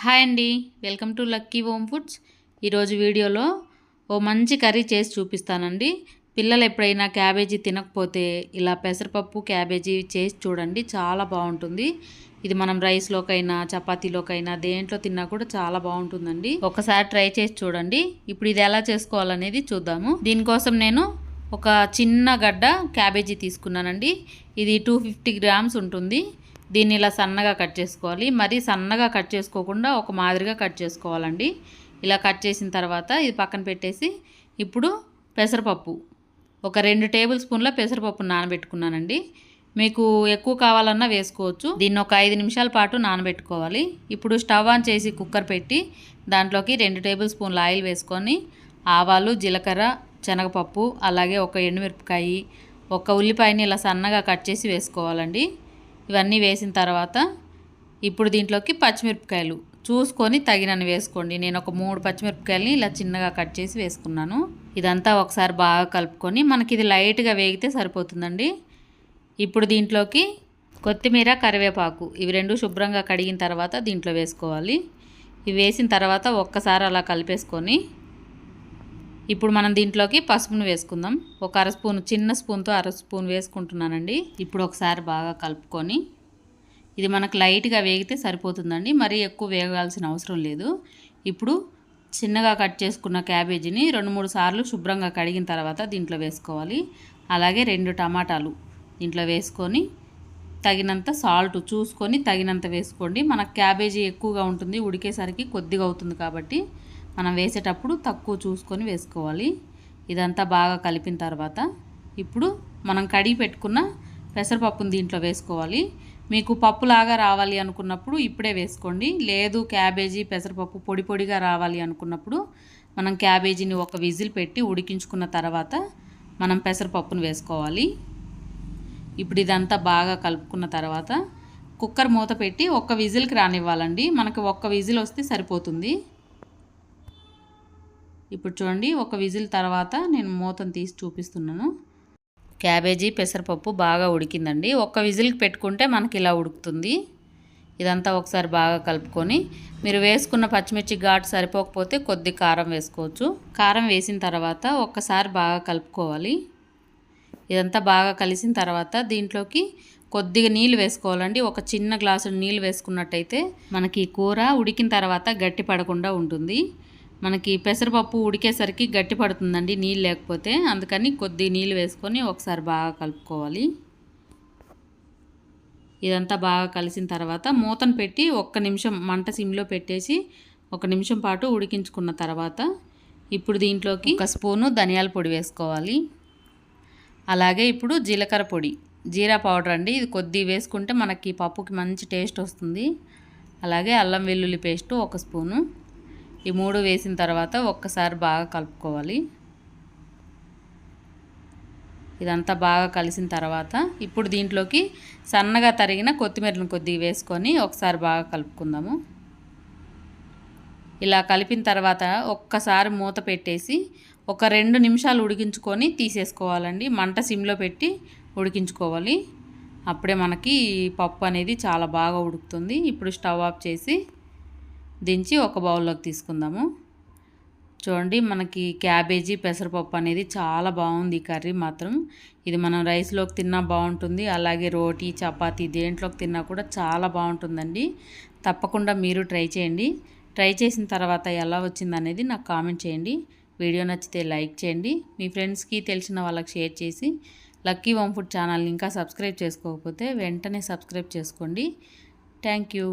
Hi అండి. Welcome to Lucky Home Foods. ఈరోజు వీడియోలో ఓ మంచి కర్రీ చేసి చూపిస్తానండి. పిల్లలు ఎప్పుడైనా క్యాబేజీ తినకపోతే ఇలా పెసరపప్పు క్యాబేజీ చేసి చూడండి చాలా బాగుంటుంది. ఇది మనం రైస్లోకైనా చపాతీలోకైనా దేంట్లో తిన్నా కూడా చాలా బాగుంటుందండి. ఒకసారి ట్రై చేసి చూడండి. ఇప్పుడు ఇది ఎలా చేసుకోవాలనేది చూద్దాము. దీనికోసం నేను ఒక చిన్న గడ్డ క్యాబేజీ తీసుకున్నానండి. ఇది టూ ఫిఫ్టీ గ్రామ్స్ ఉంటుంది. దీన్ని ఇలా సన్నగా కట్ చేసుకోవాలి. మరీ సన్నగా కట్ చేసుకోకుండా ఒక మాదిరిగా కట్ చేసుకోవాలండి. ఇలా కట్ చేసిన తర్వాత ఇది పక్కన పెట్టేసి ఇప్పుడు పెసరపప్పు. ఒక రెండు టేబుల్ స్పూన్ల పెసరపప్పు నానబెట్టుకున్నానండి. మీకు ఎక్కువ కావాలన్నా వేసుకోవచ్చు. దీన్ని ఒక ఐదు నిమిషాల పాటు నానబెట్టుకోవాలి. ఇప్పుడు స్టవ్ ఆన్ చేసి కుక్కర్ పెట్టి దాంట్లోకి రెండు టేబుల్ స్పూన్ల ఆయిల్ వేసుకొని ఆవాలు జీలకర్ర శనగపప్పు అలాగే ఒక ఎండుమిరపకాయి ఒక ఉల్లిపాయని ఇలా సన్నగా కట్ చేసి వేసుకోవాలండి. ఇవన్నీ వేసిన తర్వాత ఇప్పుడు దీంట్లోకి పచ్చిమిరపకాయలు. చూసుకొని తగినన్ని వేసుకోండి. నేను ఒక మూడు పచ్చిమిరపకాయలని ఇలా చిన్నగా కట్ చేసి వేసుకున్నాను. ఇదంతా ఒకసారి బాగా కలుపుకొని మనకి ఇది లైట్గా వేగితే సరిపోతుందండి. ఇప్పుడు దీంట్లోకి కొత్తిమీర కరివేపాకు ఇవి రెండు శుభ్రంగా కడిగిన తర్వాత దీంట్లో వేసుకోవాలి. ఇవి వేసిన తర్వాత ఒక్కసారి అలా కలిపేసుకొని ఇప్పుడు మనం దీంట్లోకి పసుపును వేసుకుందాం. ఒక అర స్పూన్ చిన్న స్పూన్తో అర స్పూన్ వేసుకుంటున్నానండి. ఇప్పుడు ఒకసారి బాగా కలుపుకొని ఇది మనకు లైట్గా వేగితే సరిపోతుందండి. మరీ ఎక్కువ వేగాల్సిన అవసరం లేదు. ఇప్పుడు చిన్నగా కట్ చేసుకున్న క్యాబేజీని రెండు మూడు సార్లు శుభ్రంగా కడిగిన తర్వాత దీంట్లో వేసుకోవాలి. అలాగే రెండు టమాటాలు దీంట్లో వేసుకొని తగినంత సాల్ట్ చూసుకొని తగినంత వేసుకోండి. మనకు క్యాబేజీ ఎక్కువగా ఉంటుంది ఉడికేసరికి కొద్దిగా అవుతుంది కాబట్టి మనం వేసేటప్పుడు తక్కువ చూసుకొని వేసుకోవాలి. ఇదంతా బాగా కలిపిన తర్వాత ఇప్పుడు మనం కడిగి పెట్టుకున్న పెసరపప్పును దీంట్లో వేసుకోవాలి. మీకు పప్పులాగా రావాలి అనుకున్నప్పుడు ఇప్పుడే వేసుకోండి. లేదు క్యాబేజీ పెసరపప్పు పొడి పొడిగా రావాలి అనుకున్నప్పుడు మనం క్యాబేజీని ఒక విజిల్ పెట్టి ఉడికించుకున్న తర్వాత మనం పెసరపప్పును వేసుకోవాలి. ఇప్పుడు ఇదంతా బాగా కలుపుకున్న తర్వాత కుక్కర్ మూత పెట్టి ఒక్క విజిల్కి రానివ్వాలండి. మనకి ఒక్క విజిల్ వస్తే సరిపోతుంది. ఇప్పుడు చూడండి ఒక విజిల్ తర్వాత నేను మూతను తీసి చూపిస్తున్నాను. క్యాబేజీ పెసరపప్పు బాగా ఉడికిందండి. ఒక్క విజిల్కి పెట్టుకుంటే మనకి ఇలా ఉడుకుతుంది. ఇదంతా ఒకసారి బాగా కలుపుకొని మీరు వేసుకున్న పచ్చిమిర్చి ఘాటు సరిపోకపోతే కొద్ది కారం వేసుకోవచ్చు. కారం వేసిన తర్వాత ఒక్కసారి బాగా కలుపుకోవాలి. ఇదంతా బాగా కలిసిన తర్వాత దీంట్లోకి కొద్దిగా నీళ్ళు వేసుకోవాలండి. ఒక చిన్న గ్లాసు నీళ్ళు వేసుకున్నట్టయితే మనకి కూర ఉడికిన తర్వాత గట్టి పడకుండా ఉంటుంది. మనకి పెసరపప్పు ఉడికేసరికి గట్టి పడుతుందండి నీళ్ళు లేకపోతే. అందుకని కొద్ది నీళ్ళు వేసుకొని ఒకసారి బాగా కలుపుకోవాలి. ఇదంతా బాగా కలిసిన తర్వాత మూతను పెట్టి ఒక్క నిమిషం మంట సిమ్లో పెట్టేసి ఒక నిమిషం పాటు ఉడికించుకున్న తర్వాత ఇప్పుడు దీంట్లోకి ఒక స్పూను ధనియాల పొడి వేసుకోవాలి. అలాగే ఇప్పుడు జీలకర్ర పొడి జీరా పౌడర్ అండి. ఇది కొద్ది వేసుకుంటే మనకి పప్పుకి మంచి టేస్ట్ వస్తుంది. అలాగే అల్లం వెల్లుల్లి పేస్టు ఒక స్పూను. ఈ మూడు వేసిన తర్వాత ఒక్కసారి బాగా కలుపుకోవాలి. ఇదంతా బాగా కలిసిన తర్వాత ఇప్పుడు దీంట్లోకి సన్నగా తరిగిన కొత్తిమీరను కొద్దిగా వేసుకొని ఒకసారి బాగా కలుపుకుందాము. ఇలా కలిపిన తర్వాత ఒక్కసారి మూత పెట్టేసి ఒక రెండు నిమిషాలు ఉడికించుకొని తీసేసుకోవాలండి. మంట సిమ్లో పెట్టి ఉడికించుకోవాలి. అప్పుడే మనకి పప్పు అనేది చాలా బాగా ఉడుకుతుంది. ఇప్పుడు స్టవ్ ఆఫ్ చేసి దించి ఒక బౌల్లోకి తీసుకుందాము. చూడండి మనకి క్యాబేజీ పెసరపప్పు అనేది చాలా బాగుంది కర్రీ మాత్రం. ఇది మనం రైస్లోకి తిన్నా బాగుంటుంది అలాగే రోటీ చపాతీ దేంట్లోకి తిన్నా కూడా చాలా బాగుంటుందండి. తప్పకుండా మీరు ట్రై చేయండి. ట్రై చేసిన తర్వాత ఎలా వచ్చిందనేది నాకు కామెంట్ చేయండి. వీడియో నచ్చితే లైక్ చేయండి. మీ ఫ్రెండ్స్కి తెలిసిన వాళ్ళకి షేర్ చేసి లక్కీ హోమ్ ఫుడ్ ఛానల్ని ఇంకా సబ్స్క్రైబ్ చేసుకోకపోతే వెంటనే సబ్స్క్రైబ్ చేసుకోండి. Thank you.